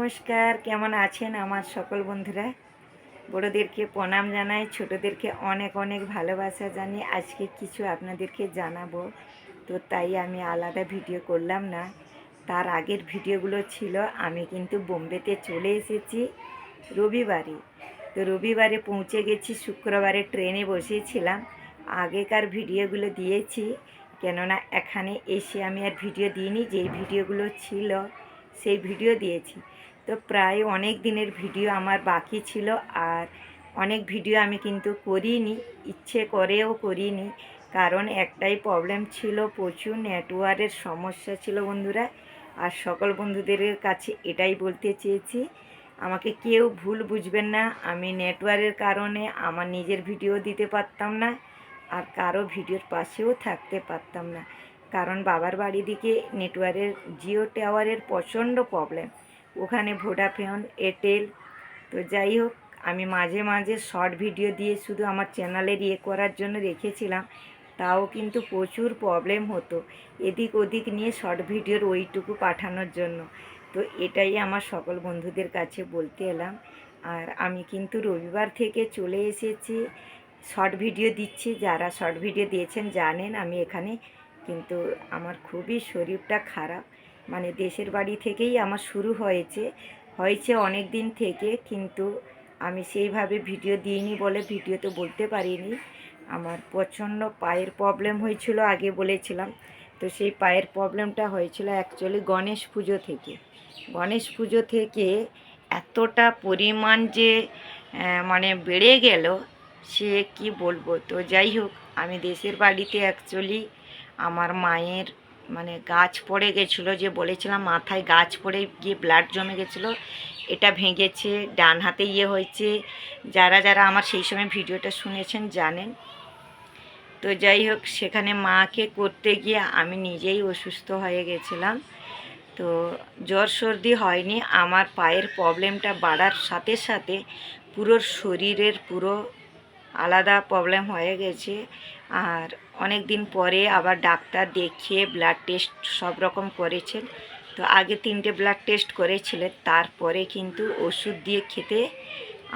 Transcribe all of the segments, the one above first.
নমস্কার, কেমন আছেন আমার সকল বন্ধুরা? বড়োদেরকে প্রণাম জানাই, ছোটোদেরকে অনেক অনেক ভালোবাসা জানিয়ে আজকে কিছু আপনাদেরকে জানাব। তো তাই আমি আলাদা ভিডিও করলাম না। তার আগের ভিডিওগুলো ছিল, আমি কিন্তু বোম্বেতে চলে এসেছি রবিবারে। তো রবিবারে পৌঁছে গেছি, শুক্রবারে ট্রেনে বসেছিলাম। আগেকার ভিডিওগুলো দিয়েছি, কেননা এখানে এসে আমি আর ভিডিও দিইনি, যেই ভিডিওগুলো ছিল, সেই ভিডিও দিয়েছি। তো প্রায় অনেক দিনের ভিডিও আমার বাকি ছিল আর অনেক ভিডিও আমি কিন্তু করিনি, ইচ্ছে করেও করিনি। কারণ একটাই প্রবলেম ছিল প্রচুর নেটওয়ার্কের সমস্যা ছিল বন্ধুরা। আর সকল বন্ধুদের কাছে এটাই বলতে চেয়েছি, আমাকে কেউ ভুল বুঝবেন না। আমি নেটওয়ার্কের কারণে আমার নিজের ভিডিও দিতে পারতাম না আর কারও ভিডিওর পাশেও থাকতে পারতাম না। কারণ বাবার বাড়ি দিকে নেটওয়ার্কের জিও টাওয়ারের প্রচণ্ড প্রবলেম ওখানে ভোডাফোন, এয়ারটেল। তো যাই হোক, আমি মাঝে মাঝে শর্ট ভিডিও দিয়ে শুধু আমার চ্যানেলের ইয়ে করার জন্য রেখেছিলাম। তাও কিন্তু প্রচুর প্রবলেম হতো এদিক ওদিক নিয়ে শর্ট ভিডিওর ওইটুকু পাঠানোর জন্য। তো এটাই আমার সকল বন্ধুদের কাছে বলতে এলাম। আর আমি কিন্তু রবিবার থেকে চলে এসেছি। শর্ট ভিডিও দিচ্ছি, যারা শর্ট ভিডিও দিয়েছেন জানেন আমি এখানে। কিন্তু আমার খুবই শরীরটা খারাপ। মানে দেশের বাড়ি থেকেই আমার শুরু হয়েছে। হয়েছে অনেক দিন থেকে, কিন্তু আমি সেইভাবে ভিডিও দিইনি বলে ভিডিও তো বলতে পারিনি। আমার প্রচণ্ড পায়ের প্রবলেম হয়েছিল, আগে বলেছিলাম। তো সেই পায়ের প্রবলেমটা হয়েছিল অ্যাকচুয়ালি গণেশ পুজো থেকে। গণেশ পুজো থেকে এতটা পরিমাণ যে মানে বেড়ে গেল, সে কি বলব? তো যাই হোক, আমি দেশের বাড়িতে অ্যাকচুয়ালি আমার মায়ের মানে গাছ পড়ে গেছিল যে বলেছিলাম মাথায় গাছ পড়ে গিয়ে ব্লাড জমে গেছিল, এটা ভেঙেছে, ডান হাতে ইয়ে হয়েছে। যারা যারা আমার সেই সময় ভিডিওটা শুনেছেন জানেন। তো যাই হোক, সেখানে মাকে করতে গিয়ে আমি নিজেই অসুস্থ হয়ে গেছিলাম। তো জ্বর সর্দি হয়নি, আমার পায়ের প্রবলেমটা বাড়ার সাথে সাথে পুরো শরীরের পুরো আলাদা প্রবলেম হয়ে গেছে। আর অনেক দিন পরে আবার ডাক্তার দেখিয়ে ব্লাড টেস্ট সব রকম করেছেন। তো আগে তিনটে ব্লাড টেস্ট করেছিলেন, তারপরে কিন্তু ওষুধ দিয়ে খেতে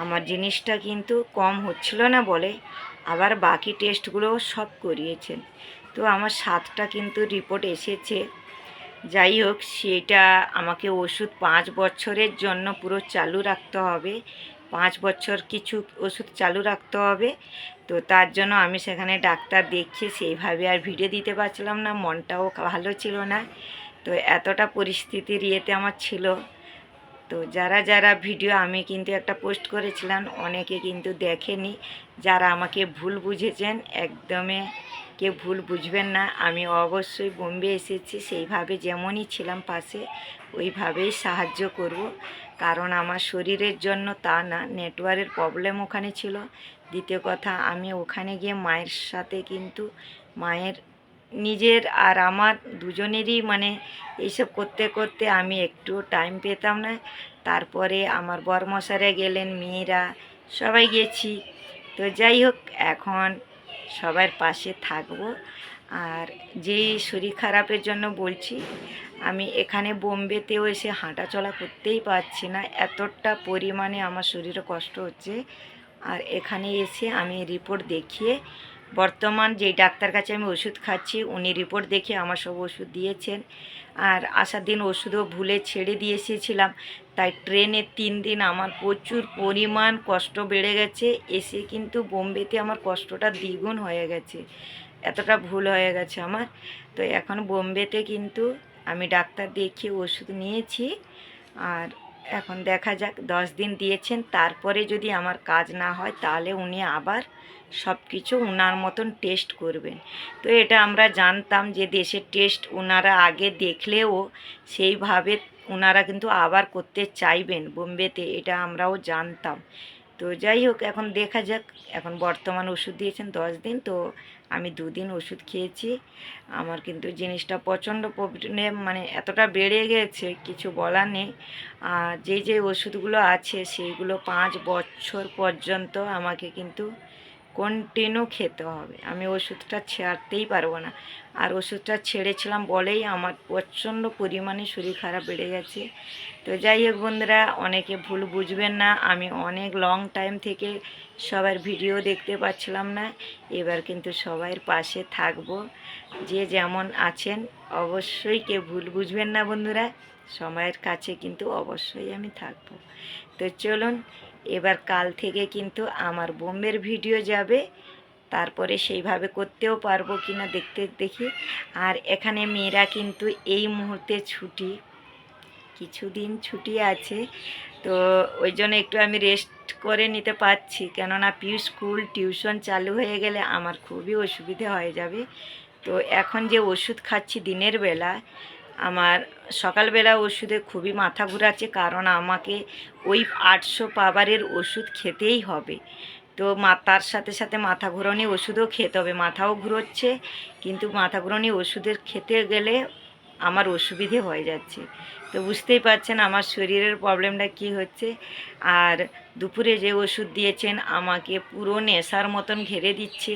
আমার জিনিসটা কিন্তু কম হচ্ছিল না বলে আবার বাকি টেস্টগুলোও সব করিয়েছেন। তো আমার সাতটা কিন্তু রিপোর্ট এসেছে। যাই হোক, সেটা আমাকে ওষুধ পাঁচ বছরের জন্য পুরো চালু রাখতে হবে। পাঁচ বছর কিছু ওষুধ চালু রাখতে হবে। তো তার জন্য আমি সেখানে ডাক্তার দেখছি সেইভাবে আর ভিডিও দিতে পারছিলাম না, মনটাও ভালো ছিল না। তো এতটা পরিস্থিতির ইয়েতে আমার ছিল। তো যারা যারা ভিডিও আমি কিন্তু একটা পোস্ট করেছিলাম, অনেকে কিন্তু দেখেনি। যারা আমাকে ভুল বুঝেছেন একদমই কেউ ভুল বুঝবেন না। আমি অবশ্যই বোম্বে এসেছি, সেইভাবে যেমনই ছিলাম পাশে, ওইভাবেই সাহায্য করব। কারণ আমার শরীরের জন্য তা না, নেটওয়ার্কের প্রবলেম ওখানে ছিল। দ্বিতীয় কথা, আমি ওখানে গিয়ে মায়ের সাথে কিন্তু মায়ের, নিজের আর আমার দুজনেরই মানে এইসব করতে করতে আমি একটু টাইম পেতাম না। তারপরে আমার বরমশারে গেলেন, মেয়েরা সবাই গেছি। তো যাই হোক, এখন সবার পাশে থাকব। আর যেই শরীর খারাপের জন্য বলছি, আমি এখানে বোম্বেতেও এসে হাঁটা চলা করতেই পারছি না। এতটা পরিমাণে আমার শরীরে কষ্ট হচ্ছে। আর এখানে এসে আমি রিপোর্ট দেখিয়ে বর্তমান যেই ডাক্তার কাছে আমি ওষুধ খাচ্ছি, উনি রিপোর্ট দেখে আমার সব ওষুধ দিয়েছেন। আর আসার দিন ওষুধও ভুলে ছেড়ে দিয়ে এসেছিলাম। তাই ট্রেনে তিন দিন আমার প্রচুর পরিমাণ কষ্ট বেড়ে গেছে। এসে কিন্তু বোম্বেতে আমার কষ্টটা দ্বিগুণ হয়ে গেছে। এতটা ভুল হয়ে গেছে আমার। তো এখন বোম্বেতে কিন্তু আমি ডাক্তার দেখিয়ে ওষুধ নিয়েছি। আর এখন দেখা যাক, দশ দিন দিয়েছেন, তারপরে যদি আমার কাজ না হয়, তাহলে উনি আবার সব কিছু উনার মতন টেস্ট করবেন। তো এটা আমরা জানতাম যে দেশের টেস্ট ওনারা আগে দেখলেও সেইভাবে ওনারা কিন্তু আবার করতে চাইবেন বোম্বেতে, এটা আমরাও জানতাম। তো যাই হোক, এখন দেখা যাক। এখন বর্তমান ওষুধ দিয়েছেন দশ দিন, তো আমি দুদিন ওষুধ খেয়েছি। আমার কিন্তু জিনিসটা প্রচণ্ড মানে এতটা বেড়ে গেছে, কিছু বলার নেই। আর যে যে ওষুধগুলো আছে, সেইগুলো পাঁচ বছর পর্যন্ত আমাকে কিন্তু কন্টিনিউ খেতে হবে। আমি ওষুধটা ছাড়তেই পারব না। আর ওষুধটা ছেড়েছিলাম বলেই আমার প্রচণ্ড পরিমাণে শরীর খারাপ বেড়ে গেছে। তো যাই হোক বন্ধুরা, অনেকে ভুল বুঝবেন না। আমি অনেক লং টাইম থেকে সবার ভিডিও দেখতে পাচ্ছিলাম না। এবার কিন্তু সবার পাশে থাকব। যে যেমন আছেন, অবশ্যই কেউ ভুল বুঝবেন না বন্ধুরা। সময়ের কাছে কিন্তু অবশ্যই আমি থাকব। তো চলুন এবার কাল থেকে কিন্তু আমার বোম্বের ভিডিও যাবে। তারপরে সেইভাবে করতেও পারব কিনা দেখতে দেখি। আর এখানে মেয়েরা কিন্তু এই মুহূর্তে ছুটি। কিছুদিন ছুটি আছে। তো ওই জন্য একটু আমি রেস্ট করে নিতে পারছি। কেননা পিউ স্কুল টিউশন চালু হয়ে গেলে আমার খুবই অসুবিধে হয়ে যাবে। তো এখন যে ওষুধ খাচ্ছি দিনের বেলা আমার সকালবেলা ওষুধে খুবই মাথা ঘুরাচ্ছে কারণ আমাকে ওই আটশো পাবারের ওষুধ খেতেই হবে। তো মা, তার সাথে সাথে মাথা ঘুরানি ওষুধও খেতে হবে। মাথাও ঘুরোচ্ছে, কিন্তু মাথা ঘুরানি ওষুধের খেতে গেলে আমার অসুবিধে হয়ে যাচ্ছে। তো বুঝতেই পারছেন আমার শরীরের প্রবলেমটা কি হচ্ছে। আর দুপুরে যে ওষুধ দিয়েছেন, আমাকে পুরো নেশার মতন ঘেরে দিচ্ছে।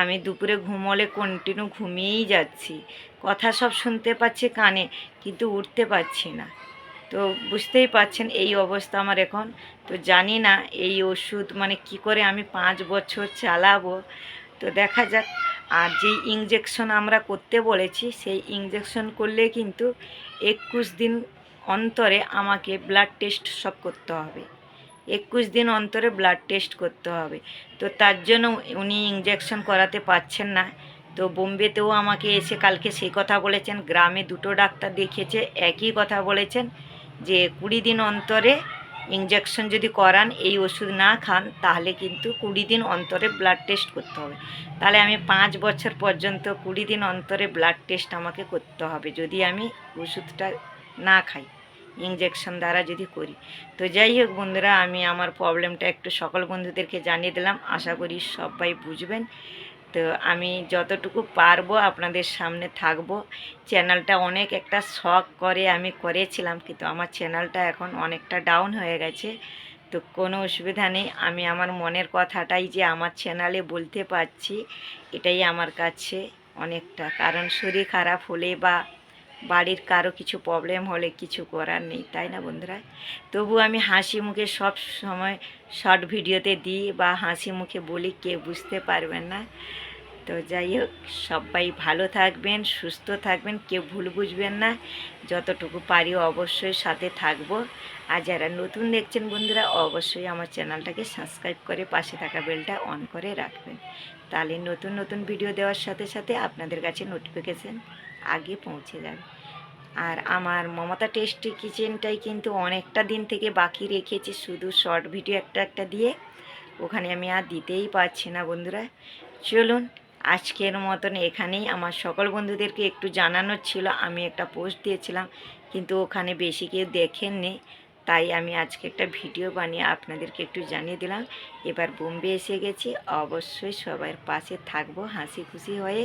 আমি দুপুরে ঘুমোলে কন্টিনিউ ঘুমিয়েই যাচ্ছি। কথা সব শুনতে পাচ্ছি কানে, কিন্তু উঠতে পারছি না। তো বুঝতেই পাচ্ছেন এই অবস্থা আমার এখন। তো জানি না এই ওষুধ মানে কি করে আমি পাঁচ বছর চালাবো। তো দেখা যাক আর যেই ইঞ্জেকশন আমরা করতে বলেছি, সেই ইঞ্জেকশন করলে কিন্তু একুশ দিন অন্তরে আমাকে ব্লাড টেস্ট সব করতে হবে। একুশ দিন অন্তরে ব্লাড টেস্ট করতে হবে। তো তার জন্য উনি ইঞ্জেকশন করাতে পারছেন না। তো বোম্বেতেও আমাকে এসে কালকে সেই কথা বলেছেন। গ্রামে দুটো ডাক্তার দেখিয়েছে, একই কথা বলেছেন যে কুড়ি দিন অন্তরে ইঞ্জেকশন যদি করান, এই ওষুধ না খান, তাহলে কিন্তু কুড়ি দিন অন্তরে ব্লাড টেস্ট করতে হবে। তাহলে আমি পাঁচ বছর পর্যন্ত কুড়ি দিন অন্তরে ব্লাড টেস্ট আমাকে করতে হবে, যদি আমি ওষুধটা না খাই ইঞ্জেকশন দ্বারা যদি করি। তো যাই হোক বন্ধুরা, আমি আমার প্রবলেমটা একটু সকল বন্ধুদেরকে জানিয়ে দিলাম। আশা করি সবাই বুঝবেন। তো আমি যতটুকু পারব আপনাদের সামনে থাকব। চ্যানেলটা অনেক একটা শখ করে আমি করেছিলাম, কিন্তু আমার চ্যানেলটা এখন অনেকটা ডাউন হয়ে গেছে। তো কোনো অসুবিধা নেই, আমি আমার মনের কথাটাই যে আমার চ্যানেলে বলতে পারছি, এটাই আমার কাছে অনেকটা। কারণ শরীর খারাপ হলে বা বাড়ির কারও কিছু প্রবলেম হলে কিছু করার নেই, তাই না বন্ধুরা? তবু আমি হাসি মুখে সব সময় শর্ট ভিডিওতে দিই বা হাসি মুখে বলি, কেউ বুঝতে পারবেন না। তো যাই হোক, সবাই ভালো থাকবেন, সুস্থ থাকবেন, কেউ ভুল বুঝবেন না। যতটুকু পারি অবশ্যই সাথে থাকব। আর যারা নতুন দেখছেন বন্ধুরা, অবশ্যই আমার চ্যানেলটাকে সাবস্ক্রাইব করে পাশে থাকা বেলটা অন করে রাখবেন। তাহলে নতুন নতুন ভিডিও দেওয়ার সাথে সাথে আপনাদের কাছে নোটিফিকেশান আগে পৌঁছে যাবে আর আমার মমতা টেস্টি কিচেনটাই কিন্তু অনেকটা দিন থেকে বাকি রেখেছি, শুধু শর্ট ভিডিও একটা একটা দিয়ে। ওখানে আমি আর দিতেই পারছি না বন্ধুরা। চলুন, আজকের মতন এখানেই। আমার সকল বন্ধুদেরকে একটু জানানোর ছিল, আমি একটা পোস্ট দিয়েছিলাম, কিন্তু ওখানে বেশি কেউ দেখেননি। তাই আমি আজকে একটা ভিডিও বানিয়ে আপনাদেরকে একটু জানিয়ে দিলাম। এবার বোম্বে এসে গেছি। অবশ্যই সবার পাশে থাকব, হাসি খুশি হয়ে।